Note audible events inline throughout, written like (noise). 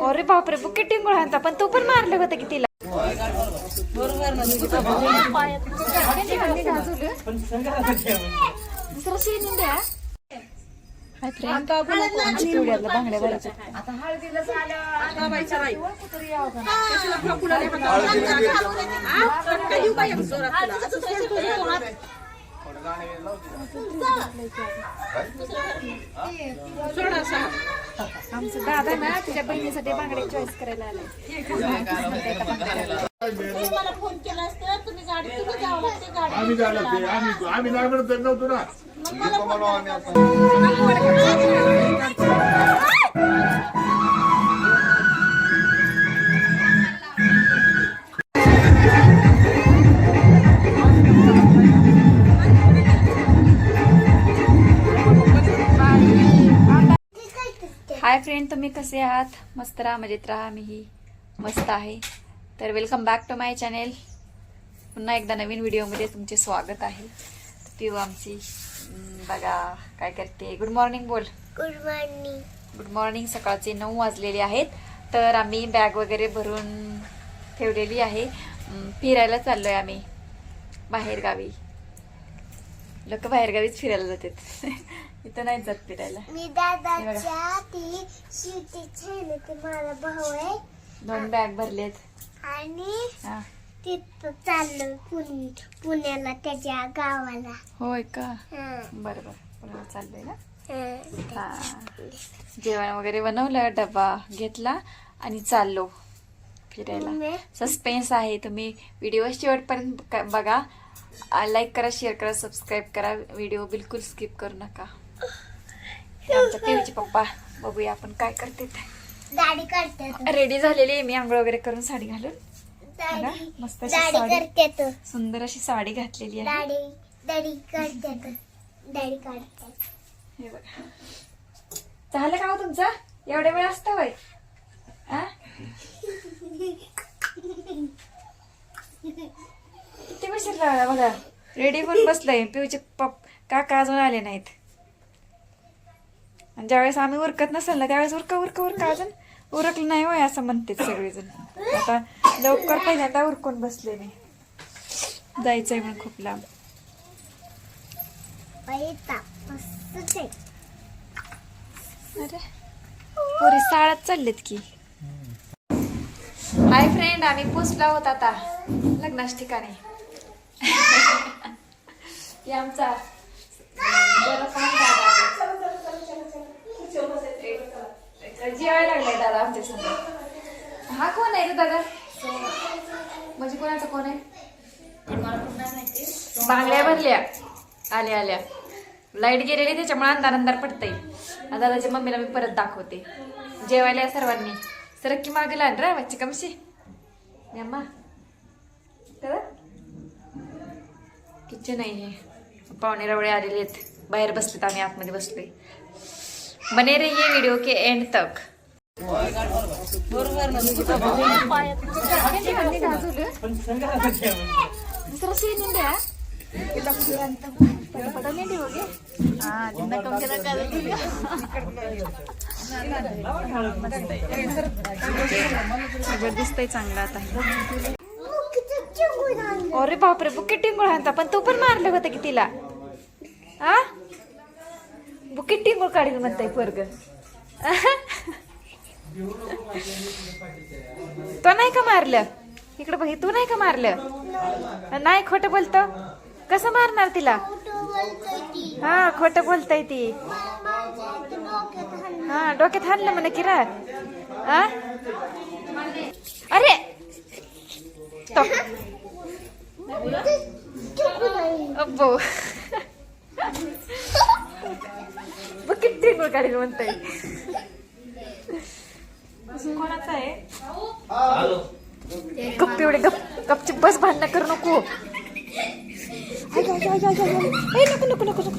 अरे बापरे बुके टिंगुळ हाणता पण तू पण मारलं होतं की तिला. दुसरं द्या. बांगड्या भरायच्या आमचं दादा ना तिच्या बहिणीसाठी बांगड्या चॉईस करायला आले. मला फोन केला असता तुम्ही गाडी तुम्ही जावं लागते? गाडी आम्ही झालं ते आम्ही आम्ही नाही म्हणत तर नव्हतो ना. हाय फ्रेंड तुम्ही कसे आहात? मस्त राहा मजेत राहा. मीही मस्त आहे. तर welcome back to my channel पुन्हा एकदा नवीन व्हिडिओमध्ये तुमचे स्वागत आहे. पिऊ आमची बघा काय करते? गुड मॉर्निंग बोल. गुड मॉर्निंग गुड मॉर्निंग सकाळचे नऊ वाजलेले आहेत. तर आम्ही बॅग वगैरे भरून ठेवलेली आहे. फिरायला चाललोय आम्ही. बाहेरगावी. लोक बाहेरगावीच फिरायला जातात. (laughs) इथं नाही जात फिरायला. मी दादाच्या ती शिवती छान ते माझा भाऊ आहे. दोन बॅग भरलेत आणि हा. तिथं चाललो पुणे पुण्याला त्याच्या गावाला. होय का? हं, बरं बरं. पुन्हा चाललंय ना? हं. हा. जेवण वगैरे बनवलं डबा घेतला आणि चाललो फिरायला. सस्पेन्स आहे. तुम्ही व्हिडिओ शेवटपर्यंत क- बघा लाईक करा शेअर करा सबस्क्राईब करा. व्हिडिओ बिलकुल स्किप करू नका. हे आमच्या पिऊचे पप्पा बघूया आपण काय करते दाढी काढते तो. रेडी झालेली आहे मी आंघोळ वगैरे करून साडी घालून. दाढी. बघा, मस्त अशी दाढी साडी. करते तो. सुंदर अशी साडी घातलेली आहे. दाढी दाढी तो. दाढी हे बघा. झालं का हो तुमचं? एवढ्या वेळ असतं वय आ? किती उशीर लागला बघा. रेडी पण बसलंय. पिऊचे पप काका अजून आले नाहीत. आणि ज्यावेळेस आम्ही उरकत नसेल ना त्यावेळेस उरका उरका उरका. अजून उरकलं नाही होय असं म्हणते सगळेजण. आता लवकर पहिल्यांदा उरकून बसले मी. जायचंय म्हणून खूप लांब अरे पोरी साळात चाललेत की. हाय फ्रेंड आम्ही पोचलो आहोत आता. लग्नाच्या ठिकाणी. (laughs) आमचा बरं पाहून दादा आहे. जेवायला लागलाय दादा आमच्यासमोर हा कोण आहे रे दादा म्हणजे कोणाचा कोण आहे? बांगड्या भरल्या. आल्या आल्या. लाइट गेलेली त्याच्यामुळे अंधार अंधार पडतंय. आता दादाच्या मम्मीला मी परत दाखवते. जेवायला या सर्वांनी. सरक्की मागे लान रा बच्चे कमशी. यम्मा तर? किचन आहे पाहुणे रवळे आलेले आहेत. बाहेर बसलेत आम्ही आतमध्ये बसलोय. बने रहिए व्हिडिओ के एंड तक. दुसरा सीन द्या दिसतंय चांगलं आता अरे बापरे बुके टिंगूळ हाणता पण तू पण मारलं होतं की तिला. आ? बुके टिंगूळ काढील म्हणताय पोरग. तो नाही का मारलं? इकडे बघ तू नाही का मारलं? नाही खोटं बोलत? कसं मारणार तिला? हा खोटं बोलताय ती. हा डोक्यात हाणलं म्हणे किरा. अरे! तो. अब्बो. किती गुळ काढील म्हणताय. कोणाचा आहे? गप्प एवढे गप गपची बस भांडणं करू नको. नको नको नको नको.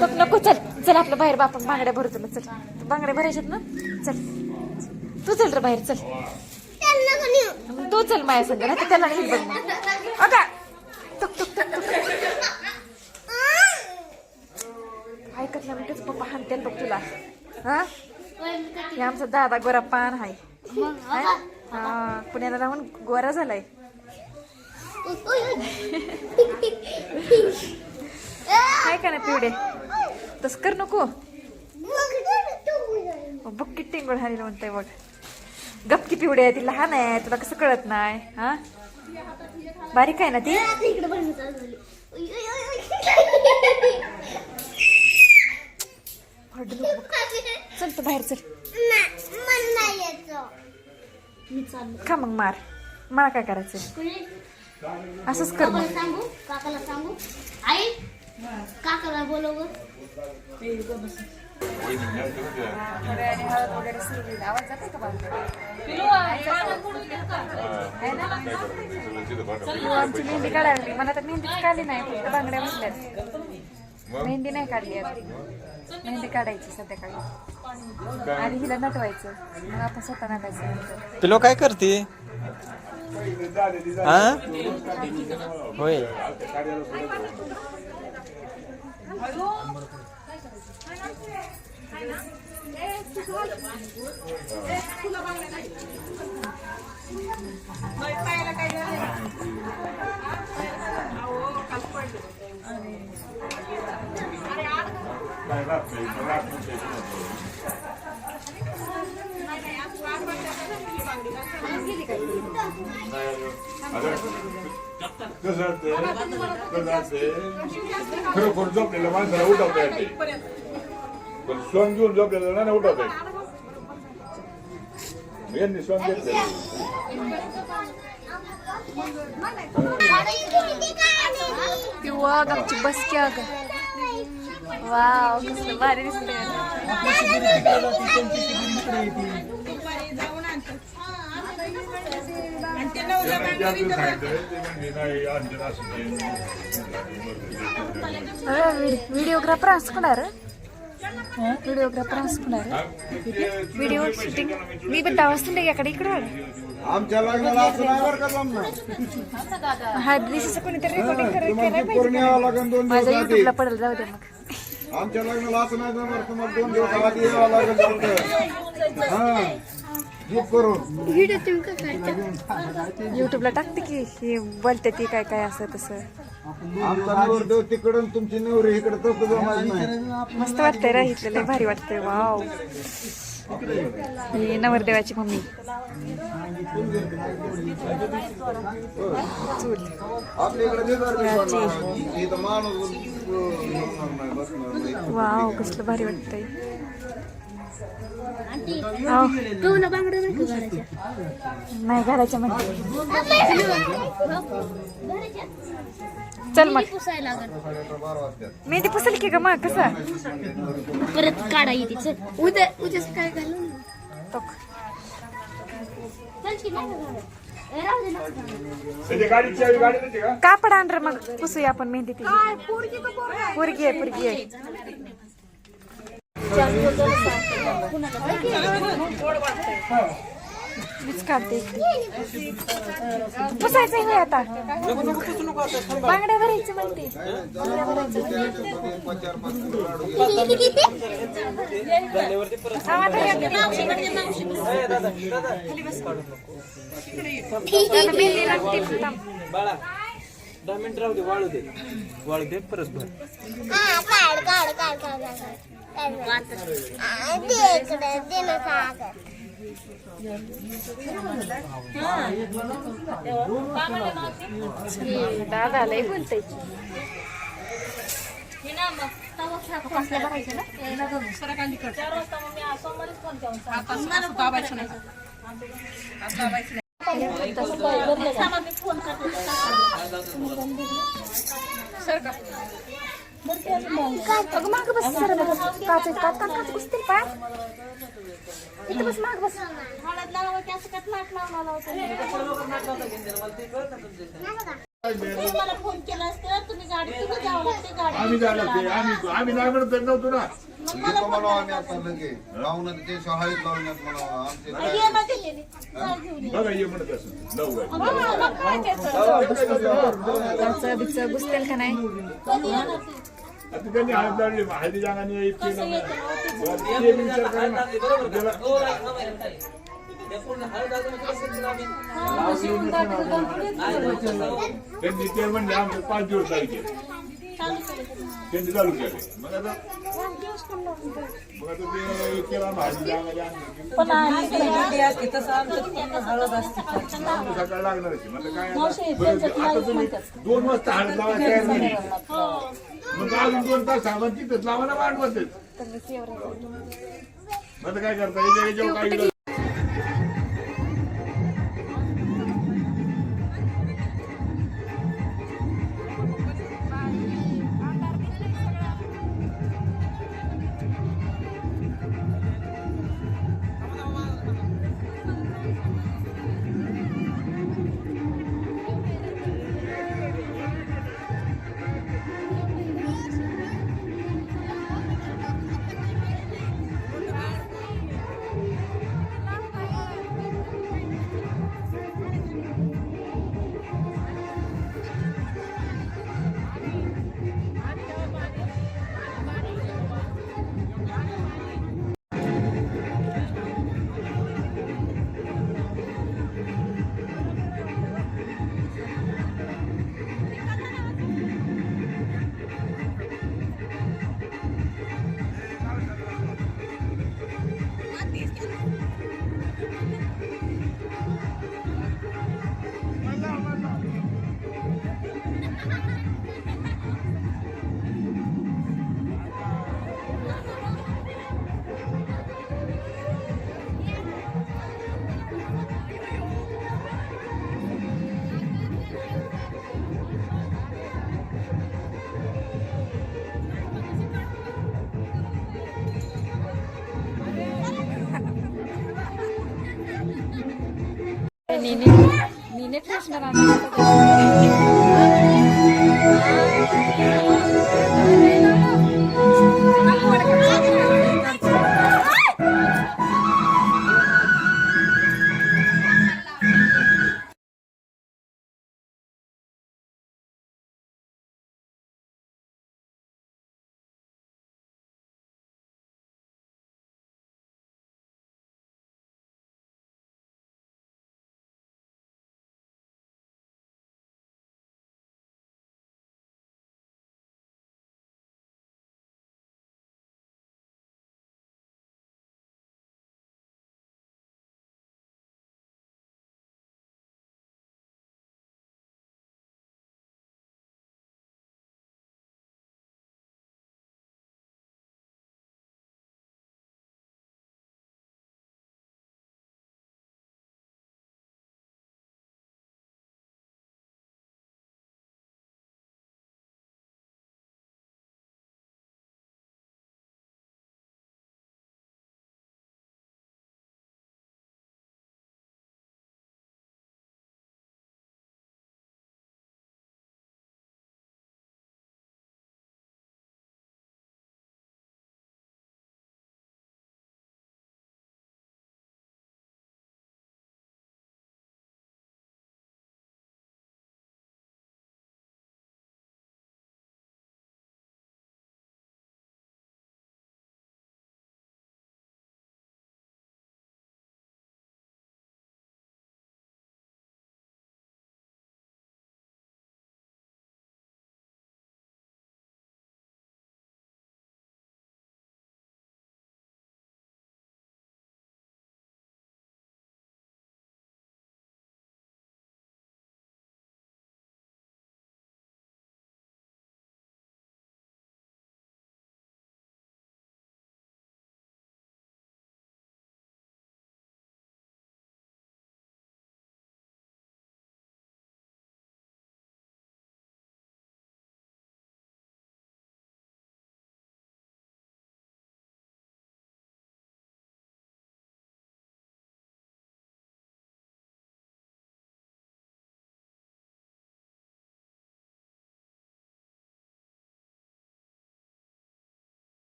नको नको चल चल आपलं बाहेर बापन बांगड्या भरतो ना चल. बांगड्या भरायच्यात ना? चल. तू चल रे बाहेर चल. तू चल माझ्या संग ना त्याला नाही बघ. अगा टुक टुक टुक टुक. ऐकत नाही म्हणतेच पप्पा हाणते बघ तुला. हा? हे आमचा दादा गोरा पान आहे? हा पुण्याला राहून गोरा झालाय. काय का ना पिवडे? तस कर नको. बघ किती टिंगोळ हानी म्हणताय बघ. गपकी पिवडे आहे ती लहान आहे तुला कसं कळत नाही हा? बारीक आहे ना ती? मार. मला काय करायचं? असंच कर मग. सांगू? काकाला सांगू? आई? काकाला बोलव गं. आमची मेहंदी काढायला मला तर मेहंदीच काढली नाही. फक्त बांगड्या बसल्यात. मेहंदी नाही काढली अजून. मेहंदी काढायची संध्याकाळी. आणि हिला नटवायचं. मग आपण स्वतः नटायचं पिलो काय करते? हा होय. काय लागतंय? काय लागतंय? कसं असते कसं असते खरोखर झोपलेल्या माणसाला उठवता येते पण सोंग घेऊन झोपलेलं नाही उठवता येत. यांनी सोंग घेतले किंवा गपची बस की अगं वाव कसलं भारी दिसतंय जमणार हा दिवशीचं कोणीतरी रेकॉर्डिंग करायला तुम्हाला करून यावं लागेल दोन माझ्या दिवस आधी युट्यूबला पडेल जाऊ दे मग आमच्या लग्नाला असं नाही जमणार तुम्हाला दोन दिवस आधी यावं लागेल फक्त. हा युट्यूबला टाकते की हे बोलते ती काय काय असं तसं. आमचा नवरदेव तिकडून तुमची नवरी इकडे मस्त वाटतंय रा इथलं लय भारी वाटतंय. वाव ही नवरदेवाची मम्मी. चूल. वाव कसलं भारी वाटतंय. तू ना बांगड्या नाही? चल मग. पुसायला लागल. मेहंदी पुसेल की ग मग कसं? परत काढा येते चल. उद्या उद्या काय घालू ना टोक. चल की नाही का घालत? ए, राहू दे नका घालू. त्याची गाडी चावी गाडी नाही का? कापड आण रे मग? पुसूया आपण मेहंदी ती. पोरगी आहे. पोरगी आहे मीच काढते पुसायचं होय आता बांगड्या भरायचं म्हणते बांगड्या भरायचं मेहंदी लागते थांब. दहा मिनिट राहू दे वाळू दे वाळू दे परत भर काढ काढ काढ काढ काढ काढ. आ, दे इकडे दे ना सागर. दादा लय बोलतय अगं माग बस सर काच काच काच बसतील पाय इथं बस माग बस. हळद लावायची असं का नाट लावला मला फोन केला असतं तुम्ही गाडी तुम्ही जावं लागते? गाडी आम्ही जायला ते आम्ही आम्ही नाही म्हणत नव्हतो ना. येतो म्हणा आम्ही आता लगे. राहून ते शाळेत लावून म्हणा आमचे ये ना दिलेली. बघा ये म्हणत असं ते? काच बिच घुसतील का नाही? आता त्यांनी हळद लावली हळदी जागाने इतके ते विचार त्यांनी ते आमचे पाच दिवस जायचे त्यांनी चालू केले. मग आता मग आता ते केला ना हळदी जागाने आणलं. पण आम्ही केलेली असते तसं आमच्यात पूर्ण हळद असते आम्ही सकाळी लागणार आहे. मग आता काय आता- बरं, आता तुम्ही दोन वाजता हळद लावायला तयार नाही. मग अजून दोन तास सामान तिथंच लावा ना वाट बसते. मग आता काय करता? याच्या याच्यावर काय నేనే నేనే చేసిన నాకు